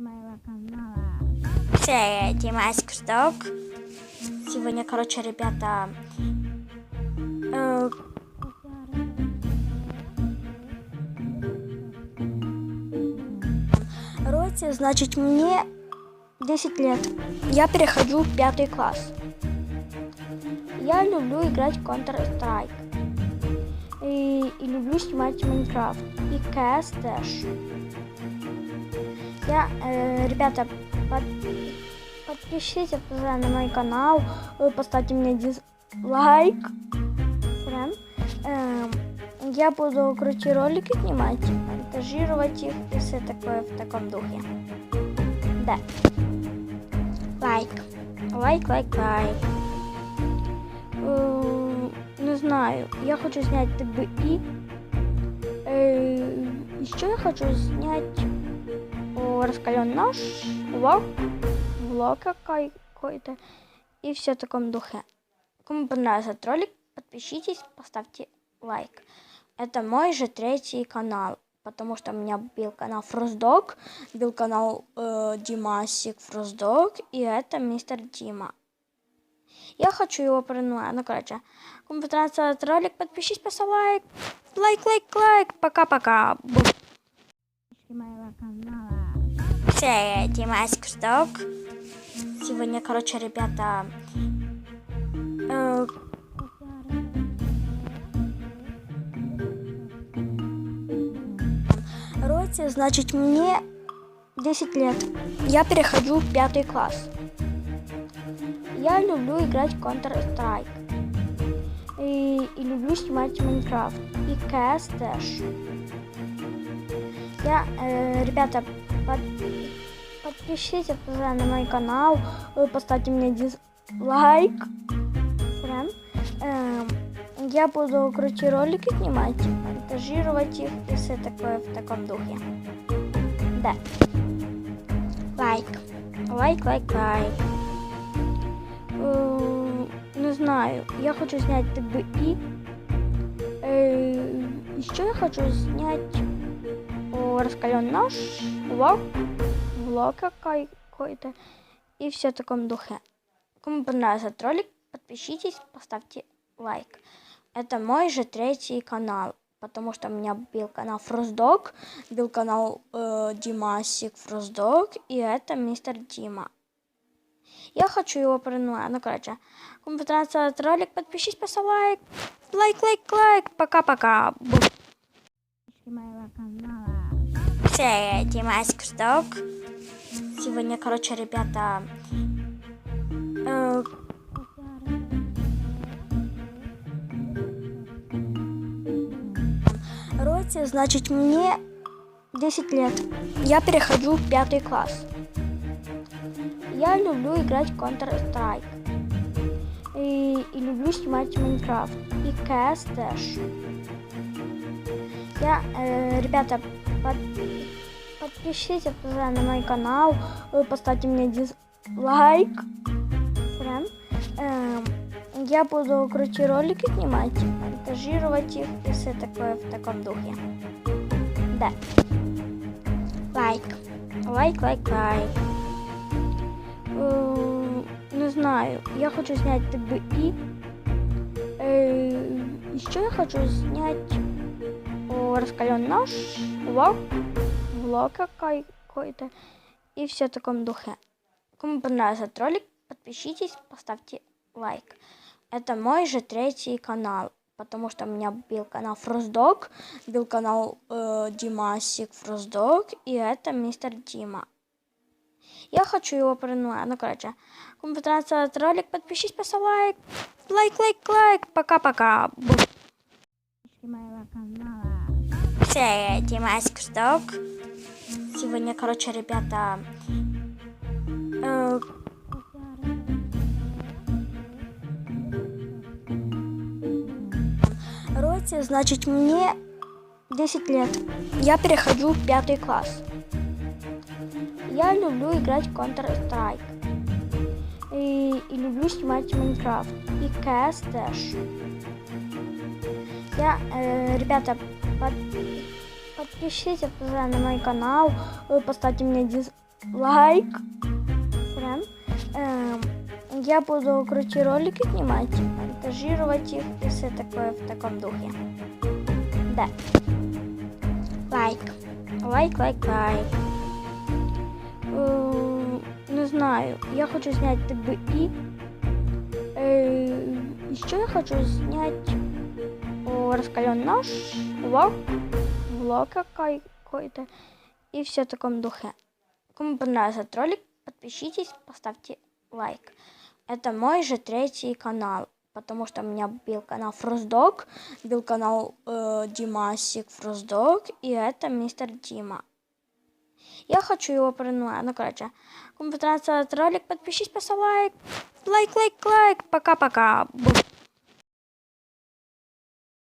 моего канала. Це Дімас Кусток. Сегодня, короче, ребята, э, роте, значит, мне 10 лет. Я перехожу в пятый класс. Я люблю играть в Counter-Strike. И, и люблю снимать Майнкрафт. И też. Я, э, ребята, под- подпишитесь на мой канал, поставьте мне дизлайк. Прям. Эм, я буду крутые ролики снимать, монтажировать их и все такое в таком духе. Да. Лайк. Лайк, лайк, лайк. Э, не знаю, я хочу снять ТБИ. Э, еще я хочу снять о, раскаленный нож, влог, влог какой- какой-то и все в таком духе. Кому понравился этот ролик, подпишитесь, поставьте лайк. Это мой же третий канал, потому что у меня был канал Фростдог, был канал э, Димасик Фростдог, и это мистер Дима. Я хочу его порнуть. Ну, короче, кому понравился этот ролик, подпишитесь, поставь лайк. Лайк, лайк, лайк. Пока-пока. Бу. моего канала. Це Дімас Кусток. Сегодня, короче, ребята, э, роте, значит, мне 10 лет. Я перехожу в пятый класс. Я люблю играть в Counter-Strike. И, и люблю снимать Майнкрафт. И CS. Я, э, ребята, под- подпишитесь на мой канал, э, поставьте мне дизлайк. Прям. Эм, я буду крутые ролики снимать, монтажировать их и все такое в таком духе. Да. Лайк. Лайк, лайк, лайк. Э, не знаю, я хочу снять ТБИ. Э, еще я хочу снять о, раскаленный нож, влог какой- какой-то и все в таком духе. Кому понравился этот ролик, подпишитесь, поставьте лайк. Это мой же третий канал, потому что у меня был канал Фростдог, был канал э, Димасик Фростдог, и это мистер Дима. Я хочу его порнуть. Ну, короче, кому понравился этот ролик, подпишитесь, поставь лайк. Лайк, лайк, лайк. Пока-пока. Бу. моего канала. Це Дімас Кусток. Сегодня, короче, ребята, э, роте, значит, мне 10 лет. Я перехожу в пятый класс. Я люблю играть в Counter-Strike. И, и люблю снимать Майнкрафт. И CS. Я, э, ребята, под- подпишитесь на мой канал, э, поставьте мне дизлайк. Прям. Эм, я буду крутые ролики снимать, монтажировать их и все такое в таком духе. Да. Лайк. Лайк, лайк, лайк. Э, не знаю, я хочу снять ТБИ. Э, еще я хочу снять о, раскаленный нож, влог, влог какой- какой-то и все в таком духе. Кому понравился этот ролик, подпишитесь, поставьте лайк. Это мой же третий канал, потому что у меня был канал Фростдог, был канал э, Димасик Фростдог, и это мистер Дима. Я хочу его порнуть. Ну, короче, кому понравился этот ролик, подпишитесь, поставь лайк. Лайк, лайк, лайк. Пока-пока. Моего канала. Це Дімас Кусток. Сегодня, короче, ребята, э, роте, значит, мне 10 лет. Я перехожу в пятый класс. Я люблю играть в Counter-Strike. И, и люблю снимать Майнкрафт. И też. Я, э, ребята, подпишитесь на мой канал, поставьте мне дизлайк. лайк. Прям. Эм, я буду крутые ролики снимать, монтажировать их и все такое в таком духе. Да. Лайк. Лайк, лайк, лайк. Э, Не знаю, я хочу снять ТБИ. Э, Еще я хочу снять о, раскаленный нож, влог, влог какой- какой-то и все в таком духе. Кому понравился этот ролик, подпишитесь, поставьте лайк. Это мой же третий канал, потому что у меня был канал Фростдог, был канал э, Димасик Фростдог, и это мистер Дима. Я хочу его порнуть. Ну, короче, кому понравился этот ролик, подпишись, поставь лайк. Лайк, лайк, лайк. Пока-пока.